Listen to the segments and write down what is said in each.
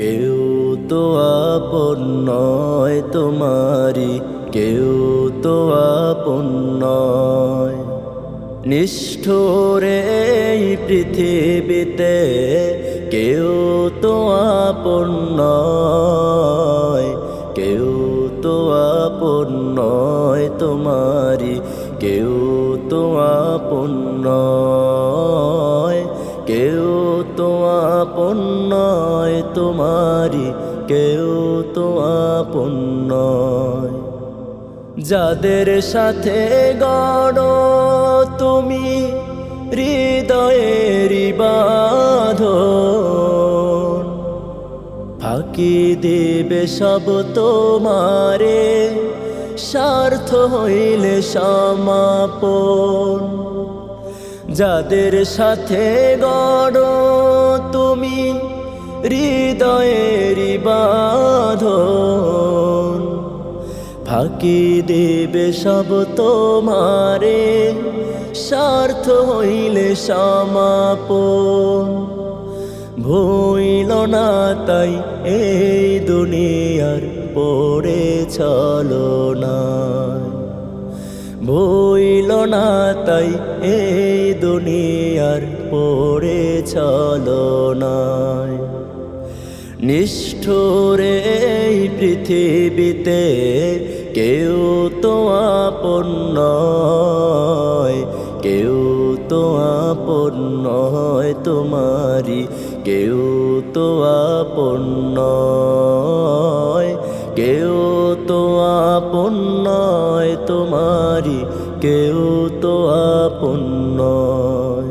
কেউ তো আপন নয় তোমারি কেউ তো আপন নয়। নিষ্ঠুরে এই পৃথিবীতে কেউ তো আপন নয়, কেউ তো আপন নয় তোমারি কেউ তো আপন নয়, কেউ তো আপন নয় তোমারি কেউ তো আপন নয়। যাদের সাথে গড় তুমি, হৃদয়েরই বাঁধন। ফাঁকি দেবে সব তোমারে, স্বার্থ হইলে সমাপন। যাদের সাথে গড় তুমি হৃদয়েরই বাঁধন। ফাঁকি দেবে সব তোমারে স্বার্থ হইলে সমাপন। ভইল না তাই এই দুনিয়ার পড়ে চলো না। ভইল না তাই এই দুনিয়ার পড়ে চলো না। নিষ্ঠুরে এই পৃথিবীতে কেউ তো আপন নয়, কেউ তো আপন নয় তোমারি কেউ তো আপন নয়, কেউ তো আপন নয় তোমারি কেউ তো আপন নয়।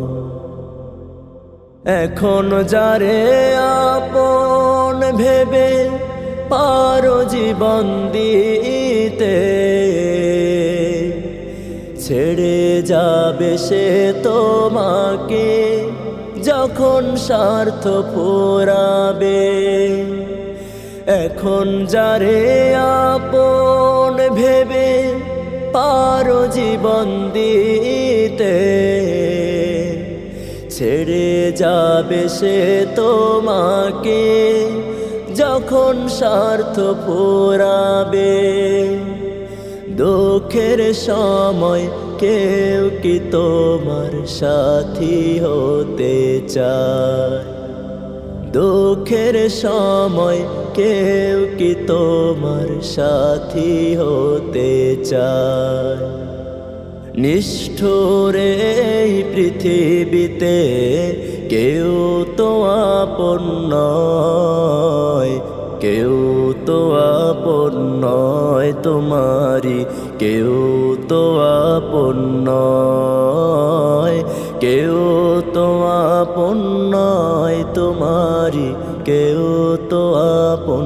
এখন যারে আপন ভেবে পারো জীবন দিতে। ছেড়ে যাবে সে তোমাকে যখন স্বার্থ ফুরাবে এখন যারে আপন ভেবে পারো জীবন দিতে। ছেড়ে যাবে সে তোমাকে যখন স্বার্থ ফুরাবে দুঃখের সময় কেউ কি তোমার সাথী হতে চায়? দুঃখের সময় কেউ কি তোমার সাথী হতে চায়? নিষ্ঠুরে এই পৃথিবীতে কেউ তো আপন নয়, কেউ তো আপন নয় তোমারি কেউ তো আপন নয়, কেউ তো আপন নয় তোমারি কেউ তো আপন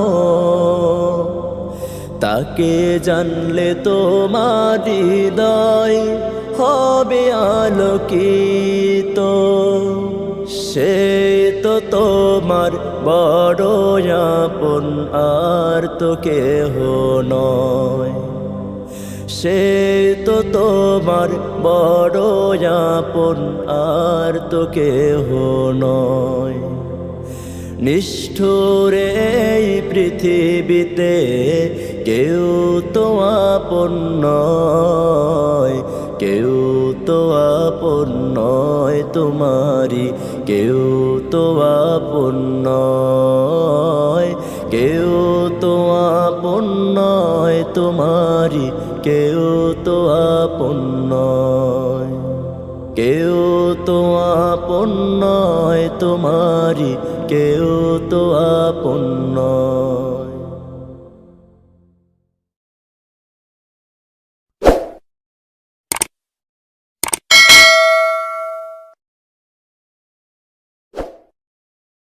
তাকে জানলে তোমার হৃদয় হবে আলোকিত। সে তো তোমার বড় আপন, আর তো কেহ নয়। সে তো তোমার বড় আপন, আর তো কেহ নয়। নিষ্ঠুরে পৃথিবীতে কেউ তো আপন কেউ তো আপন তোমারি কেউ তো আপন কেউ তো আপন তোমারি কেউ তো আপন কেউ তো আপন তোমারি কেউ তো আপন